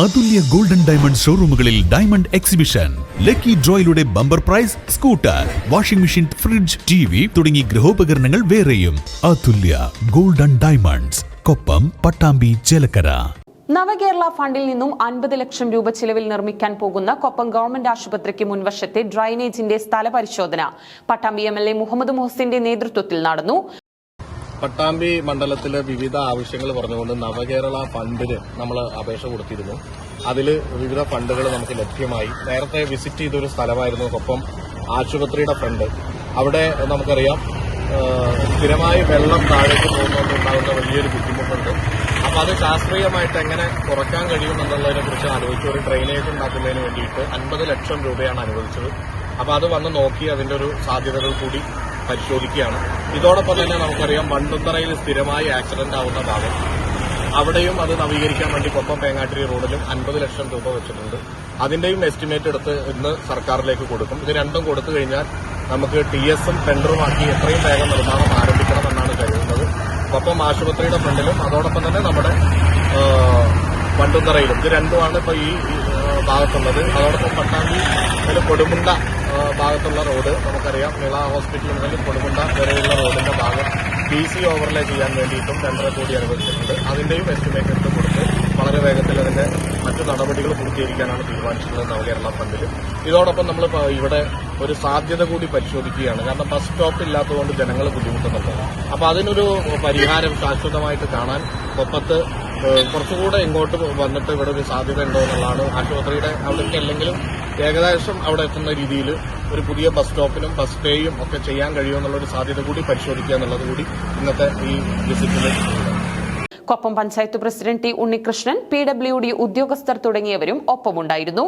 അതുല്യ golden diamond ഷോറൂമുകളിൽ diamond exhibition. Lucky ഡ്രോയിലൂടെ bumper prize scooter washing machine fridge T V തുടങ്ങി ഗൃഹോപകരണങ്ങൾ വേറെയും. Athulya golden diamonds Koppam Pattambi Chelakkara. നവകേരള ഫണ്ടിൽ നിന്നും അൻപത് ലക്ഷം രൂപ ചിലവിൽ നിർമ്മിക്കാൻ പോകുന്ന കൊപ്പം ഗവൺമെന്റ് ആശുപത്രിക്ക് മുൻവശത്തെ ഡ്രൈനേജിന്റെ സ്ഥല പരിശോധന Pattambi M L A Muhammad മുഹസിന്റെ നേതൃത്വത്തിൽ നടന്നു. പട്ടാമ്പി മണ്ഡലത്തിലെ വിവിധ ആവശ്യങ്ങൾ പറഞ്ഞുകൊണ്ട് നവകേരള ഫണ്ടിന് നമ്മൾ അപേക്ഷ കൊടുത്തിരുന്നു. അതിൽ വിവിധ ഫണ്ടുകൾ നമുക്ക് ലഭ്യമായി. നേരത്തെ വിസിറ്റ് ചെയ്തൊരു സ്ഥലമായിരുന്നു ഒപ്പം ആശുപത്രിയുടെ ഫണ്ട്. അവിടെ നമുക്കറിയാം സ്ഥിരമായി വെള്ളം താഴേക്ക് പോകുന്നതുകൊണ്ട് ഉണ്ടാകുന്ന വലിയൊരു ബുദ്ധിമുട്ടുണ്ട്. അപ്പോൾ അത് ശാസ്ത്രീയമായിട്ട് എങ്ങനെ കുറയ്ക്കാൻ കഴിയുമെന്നുള്ളതിനെ കുറിച്ച് ആലോചിച്ച് ഒരു ഡ്രെയിനേജ് ഉണ്ടാക്കുന്നതിന് വേണ്ടിയിട്ട് അൻപത് ലക്ഷം രൂപയാണ് അനുവദിച്ചത്. അപ്പോൾ അത് വന്ന് നോക്കി അതിന്റെ ഒരു സാധ്യതകൾ കൂടി പരിശോധിക്കുകയാണ്. ഇതോടൊപ്പം തന്നെ നമുക്കറിയാം വണ്ടുന്തറയിൽ സ്ഥിരമായി ആക്സിഡന്റ് ആവുന്ന ഭാഗം അവിടെയും അത് നവീകരിക്കാൻ വേണ്ടി കൊപ്പം പേങ്ങാട്ടിരി റോഡിലും അൻപത് ലക്ഷം രൂപ വെച്ചിട്ടുണ്ട്. അതിന്റെയും എസ്റ്റിമേറ്റ് എടുത്ത് ഇന്ന് സർക്കാരിലേക്ക് കൊടുക്കും. ഇത് രണ്ടും കൊടുത്തു കഴിഞ്ഞാൽ നമുക്ക് ടി എസും ടെൻഡറുമാക്കി എത്രയും വേഗം നിർമ്മാണം ആരംഭിക്കണമെന്നാണ് കരുതുന്നത്. കൊപ്പം ആശുപത്രിയുടെ ഫ്രണ്ടിലും അതോടൊപ്പം തന്നെ നമ്മുടെ വണ്ടുന്തറയിലും ഇത് രണ്ടുമാണ് ഇപ്പോൾ ഈ ഭാഗത്തുള്ളത്. അതോടൊപ്പം പട്ടാമ്പി കൊടുമുണ്ട ഭാഗത്തുള്ള റോഡ് നമുക്കറിയാം. വിള ഹോസ്പിറ്റൽ മുതൽ കൊടുമുണ്ട വരെയുള്ള റോഡിന്റെ ഭാഗം പി സി ഓവർലേ ചെയ്യാൻ വേണ്ടിയിട്ടും ടെൻഡർ കൂടി അനുവദിച്ചിട്ടുണ്ട്. അതിന്റെയും എസ്റ്റിമേറ്റ് എടുത്ത് കൊടുത്ത് വളരെ വേഗത്തിൽ അതിന്റെ മറ്റു നടപടികൾ പൂർത്തീകരിക്കാനാണ് തീരുമാനിച്ചിട്ടുള്ളത് നവകേരള ഫണ്ടിൽ ഇതോടൊപ്പം നമ്മൾ ഇവിടെ ഒരു സാധ്യത കൂടി പരിശോധിക്കുകയാണ്. കാരണം ബസ് സ്റ്റോപ്പ് ഇല്ലാത്തതുകൊണ്ട് ജനങ്ങൾ ബുദ്ധിമുട്ടുന്നുണ്ട്. അപ്പോൾ അതിനൊരു പരിഹാരം ശാശ്വതമായിട്ട് കാണാൻ കൊപ്പത്ത് കുറച്ചുകൂടെ ഇങ്ങോട്ട് വന്നിട്ട് ഇവിടെ ഒരു സാധ്യത ഉണ്ടോ എന്നുള്ളതാണ് ആശുപത്രിയുടെ അവിടേക്ക് അല്ലെങ്കിലും ഏകദേശം അവിടെ എത്തുന്ന രീതിയിൽ ഒരു പുതിയ ബസ് സ്റ്റോപ്പിനും ബസ് സ്റ്റേയും ഒക്കെ ചെയ്യാൻ കഴിയുമെന്നുള്ള ഒരു സാധ്യത കൂടി പരിശോധിക്കുക എന്നുള്ളത് കൂടി ഇന്നത്തെ ഈ വിസിറ്റിൽ Koppam panchayat president T Unnikrishnan P W D ഉദ്യോഗസ്ഥർ തുടങ്ങിയവരും ഒപ്പമുണ്ടായിരുന്നു.